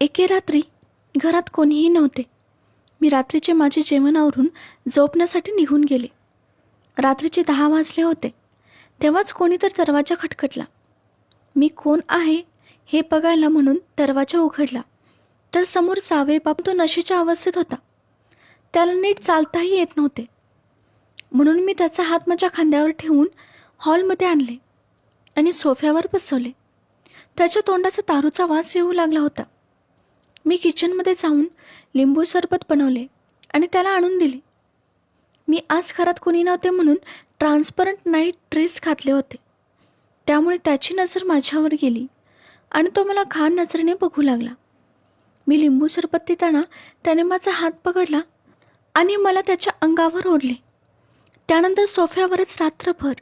एके रात्री घरात कोणीही नव्हते. मी रात्रीचे माझे जेवण आवरून झोपण्यासाठी निघून गेले. रात्रीचे दहा वाजले होते. तेव्हाच कोणीतरी दरवाजा खटखटला. मी कोण आहे हे बघायला म्हणून दरवाजा उघडला. तर समोर जावे बाप तो नशेच्या अवस्थेत होता. त्याला नीट चालताही येत नव्हते. म्हणून मी त्याचा हात माझ्या खांद्यावर ठेवून हॉलमध्ये आणले आणि सोफ्यावर बसवले. त्याच्या तोंडाचा तारूचा वास येऊ लागला होता. मी किचनमध्ये जाऊन लिंबू सरबत बनवले आणि त्याला आणून दिले. मी आज घरात कोणी नव्हते म्हणून ट्रान्सपरंट नाईट ड्रेस घातले होते. त्यामुळे त्याची नजर माझ्यावर गेली आणि तो मला घाण नजरेने बघू लागला. मी लिंबू सरबत देताना त्याने माझा हात पकडला आणि मला त्याच्या अंगावर ओढले. त्यानंतर सोफ्यावरच रात्रभर.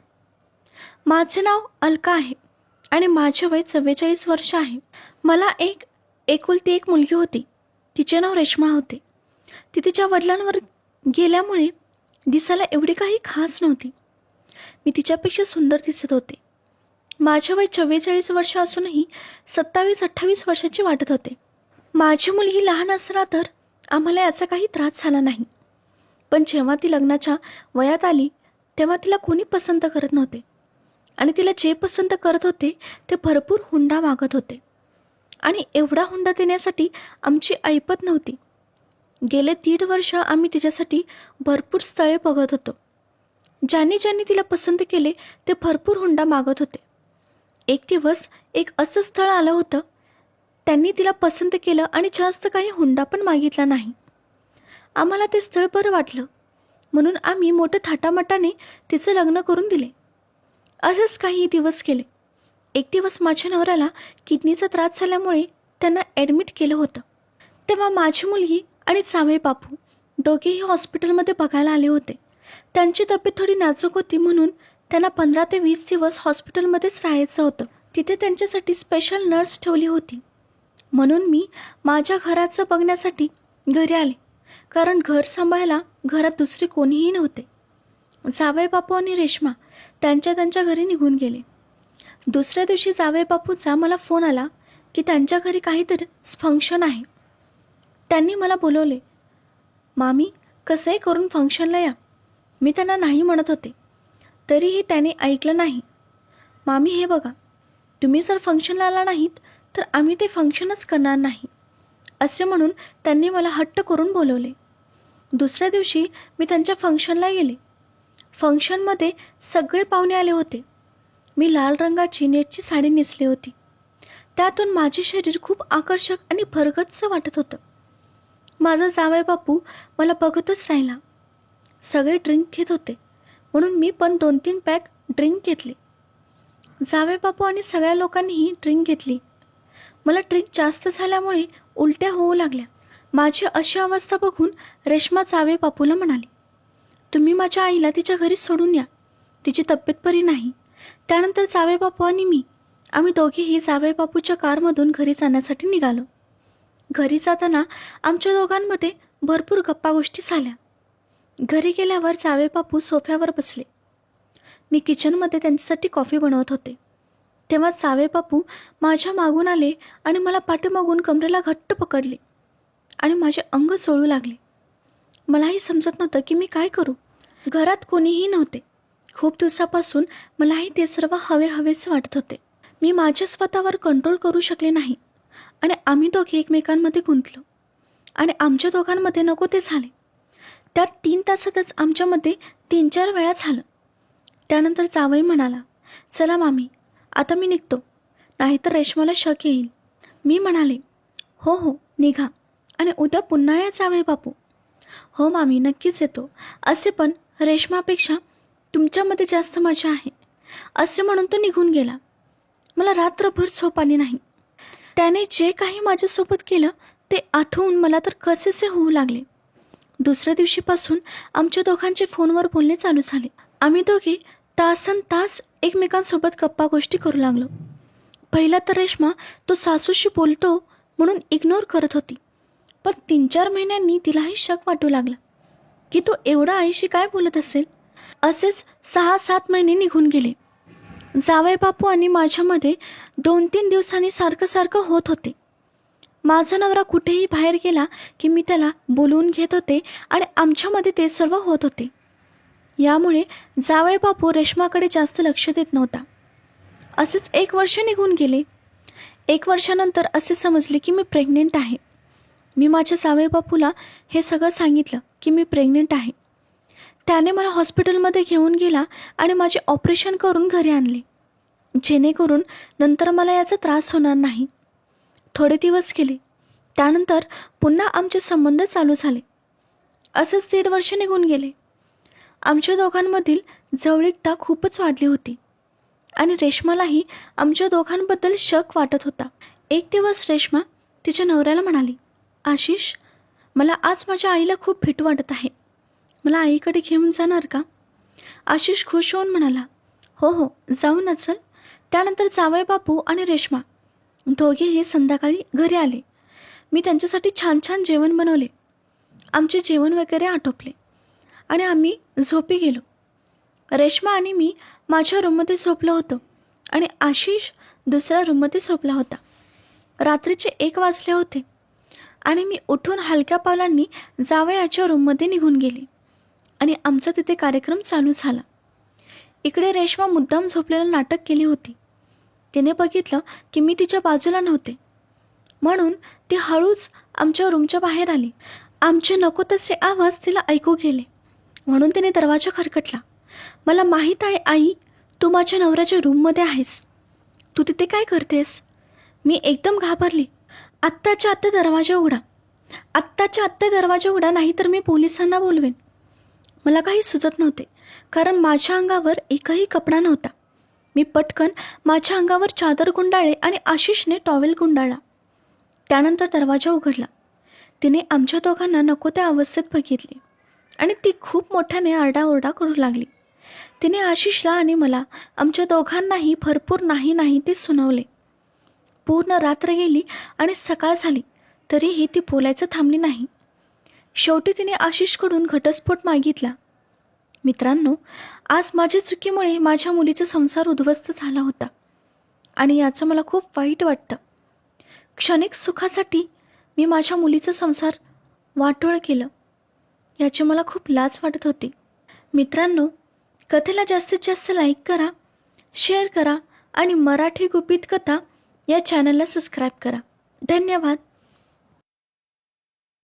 माझे नाव अलका आहे आणि माझे वय चव्वेचाळीस वर्ष आहे. मला एक एकुलती एक मुलगी होती. तिचे नाव रेश्मा होते. ती तिच्या वडिलांवर गेल्यामुळे दिसायला एवढी काही खास नव्हती. मी तिच्यापेक्षा सुंदर दिसत होते. माझे वय चव्वेचाळीस वर्ष असूनही सत्तावीस अठ्ठावीस वर्षाची वाटत होते. माझी मुलगी लहान असला तर आम्हाला याचा काही त्रास झाला नाही. पण जेव्हा ती लग्नाच्या वयात आली तेव्हा तिला कोणी पसंत करत नव्हते. आणि तिला जे पसंत करत होते ते भरपूर हुंडा मागत होते. आणि एवढा हुंडा देण्यासाठी आमची ऐपत नव्हती. गेले दीड वर्ष आम्ही तिच्यासाठी भरपूर स्थळे बघत होतो. ज्यांनी ज्यांनी तिला पसंत केले ते भरपूर हुंडा मागत होते. एक दिवस एक असं स्थळ आलं होतं त्यांनी तिला पसंत केलं आणि जास्त काही हुंडा पण मागितला नाही. आम्हाला ते स्थळ बरं वाटलं म्हणून आम्ही मोठं थाटामाटाने तिचं लग्न करून दिले. असेच काही दिवस केले एक दिवस माझ्या नवऱ्याला किडनीचा त्रास झाल्यामुळे त्यांना ॲडमिट केलं होतं. तेव्हा माझी मुलगी आणि जावे बापू दोघेही हॉस्पिटलमध्ये बघायला आले होते. त्यांची तब्येत थोडी नाजूक होती म्हणून त्यांना पंधरा ते वीस दिवस हॉस्पिटलमध्येच राहायचं होतं. तिथे त्यांच्यासाठी स्पेशल नर्स ठेवली होती. म्हणून मी माझ्या घराचं बघण्यासाठी घरी आले. कारण घर सांभाळायला घरात दुसरे कोणीही नव्हते. जावई बापू आणि रेश्मा त्यांच्या त्यांच्या घरी निघून गेले. दुसऱ्या दिवशी जावे बापूचा मला फोन आला की त्यांच्या घरी काहीतरी फंक्शन आहे. त्यांनी मला बोलवले मामी कसंही करून फंक्शनला या. मी त्यांना नाही म्हणत होते. तरीही त्याने ऐकलं नाही. मामी हे बघा तुम्ही जर फंक्शनला आला नाहीत तर आम्ही ते फंक्शनच करणार नाही. असे म्हणून त्यांनी मला हट्ट करून बोलवले. दुसऱ्या दिवशी मी त्यांच्या फंक्शनला गेले. फंक्शनमध्ये सगळे पाहुणे आले होते. मी लाल रंगाची नेटची साडी नेसली होती. त्यातून माझे शरीर खूप आकर्षक आणि भरगच्च वाटत होतं. माझा जावय बापू मला बघतच राहिला. सगळे ड्रिंक घेत होते म्हणून मी पण दोन तीन पॅक ड्रिंक घेतले. जावे बापू आणि सगळ्या लोकांनीही ड्रिंक घेतली. मला ड्रिंक जास्त झाल्यामुळे उलट्या होऊ लागल्या. माझी अशी अवस्था बघून रेश्मा जावे बापूला म्हणाली तुम्ही माझ्या आईला तिच्या घरी सोडून या. तिची तब्येत बरी नाही. त्यानंतर जावे बापू आणि मी आम्ही दोघेही जावे बापूच्या कारमधून घरी जाण्यासाठी निघालो. घरी जाताना आमच्या दोघांमध्ये भरपूर गप्पा गोष्टी झाल्या. घरी गेल्यावर जावे बापू सोफ्यावर बसले. मी किचनमध्ये त्यांच्यासाठी कॉफी बनवत होते. तेव्हा जावे बापू माझ्या मागून आले आणि मला पाठीमागून कमरेला घट्ट पकडले आणि माझे अंग चोळू लागले. मलाही समजत नव्हतं की मी काय करू. घरात कोणीही नव्हते. खूप दिवसापासून मलाही ते सर्व हवे हवेच वाटत होते. मी माझ्या स्वतःवर कंट्रोल करू शकले नाही आणि आम्ही दोघे एकमेकांमध्ये गुंतलो. आणि आमच्या दोघांमध्ये नको ते झाले. त्यात तीन तासातच आमच्यामध्ये तीन चार वेळा झालं. त्यानंतर जावई म्हणाला चला मामी आता मी निघतो. नाहीतर रेशमाला शक येईल. मी म्हणाले हो हो निघा. आणि उद्या पुन्हा या जावे बापू. हो मामी नक्कीच येतो. असे पण रेशमापेक्षा तुमच्यामध्ये जास्त मजा आहे. असे म्हणून तो निघून गेला. मला रात्रभर झोप आली नाही. त्याने जे काही माझ्यासोबत केलं ते आठवून मला तर कसेसे होऊ लागले. दुसऱ्या दिवशीपासून आमच्या दोघांचे फोनवर बोलणे चालू झाले. आम्ही दोघे तासन तास एकमेकांसोबत गप्पा गोष्टी करू लागलो. पहिला तर रेश्मा तो सासूशी बोलतो म्हणून इग्नोर करत होती. पण तीन चार महिन्यांनी तिलाही शक वाटू लागला. की तो एवढा आईशी काय बोलत असेल? असेच सहा सात महिने निघून गेले. जावई बापू आणि माझ्यामध्ये दोन तीन दिवसांनी सारखं सारखं होत होते. माझा नवरा कुठेही बाहेर गेला की मी त्याला बोलवून घेत होते आणि आमच्यामध्ये ते सर्व होत होते. यामुळे जावई बापू रेश्माकडे जास्त लक्ष देत नव्हता. असेच एक वर्ष निघून गेले. एक वर्षानंतर असे समजले की मी प्रेग्नेंट आहे. मी माझ्या जावई बापूला हे सगळं सांगितलं की मी प्रेग्नेंट आहे. त्याने मला हॉस्पिटलमध्ये घेऊन गेला आणि माझे ऑपरेशन करून घरी आणले. जेणेकरून नंतर मला याचा त्रास होणार नाही. थोडे दिवस गेले. त्यानंतर पुन्हा आमचे संबंध चालू झाले. असंच दीड वर्ष निघून गेले. आमच्या दोघांमधील जवळीकता खूपच वाढली होती. आणि रेश्मालाही आमच्या दोघांबद्दल शक वाटत होता. एक दिवस रेश्मा तिच्या नवऱ्याला म्हणाली आशिष मला आज माझ्या आईला खूप फिट वाटत आहे. मला आईकडे घेऊन जाणार का? आशिष खुश होऊन म्हणाला हो हो जाऊ ना चल त्यानंतर जावई बापू आणि रेश्मा दोघेही संध्याकाळी घरी आले. मी त्यांच्यासाठी छान छान जेवण बनवले. आमचे जेवण वगैरे आटोपले आणि आम्ही झोपी गेलो. रेश्मा आणि मी माझ्या रूममध्ये झोपलो होतो आणि आशिष दुसऱ्या रूममध्ये झोपला होता. रात्रीचे एक वाजले होते आणि मी उठून हलक्या पावलांनी जावयाच्या रूममध्ये निघून गेले. आणि आमचा तिथे कार्यक्रम चालू झाला. इकडे रेश्मा मुद्दाम झोपलेलं नाटक केली होती. तिने बघितलं की मी तिच्या बाजूला नव्हते. म्हणून ती हळूच आमच्या रूमच्या बाहेर आली. आमचे नको तसे आवाज तिला ऐकू गेले. म्हणून तिने दरवाजा खरकटला. मला माहीत आहे आई तू माझ्या नवऱ्याच्या रूममध्ये आहेस. तू तिथे काय करतेस? मी एकदम घाबरली. आत्ताच्या आत्ता दरवाजा उघडा. आत्ताच्या आत्ता दरवाजा उघडा नाही तर मी पोलिसांना बोलवेन. मला काही सुचत नव्हते कारण माझ्या अंगावर एकही कपडा नव्हता. मी पटकन माझ्या अंगावर चादर गुंडाळले आणि आशिषने टॉवेल गुंडाळला. त्यानंतर दरवाजा उघडला. तिने आमच्या दोघांना नको त्या अवस्थेत बघितली आणि ती खूप मोठ्याने आरडाओरडा करू लागली. तिने आशिषला आणि मला आमच्या दोघांनाही भरपूर नाही नाही ते सुनावले. पूर्ण रात्र गेली आणि सकाळ झाली तरीही ती बोलायचं थांबली नाही. शेवटी तिने आशिषकडून घटस्फोट मागितला. मित्रांनो आज माझ्या चुकीमुळे माझ्या मुलीचा संसार उद्ध्वस्त झाला होता आणि याचं मला खूप वाईट वाटतं. क्षणिक सुखासाठी मी माझ्या मुलीचा संसार वाटोळ केलं. याची मला खूप लाज वाटत होती. मित्रांनो कथेला जास्तीत जास्त लाईक करा शेअर करा आणि मराठी गुपित कथा या चॅनलला सबस्क्राईब करा. धन्यवाद.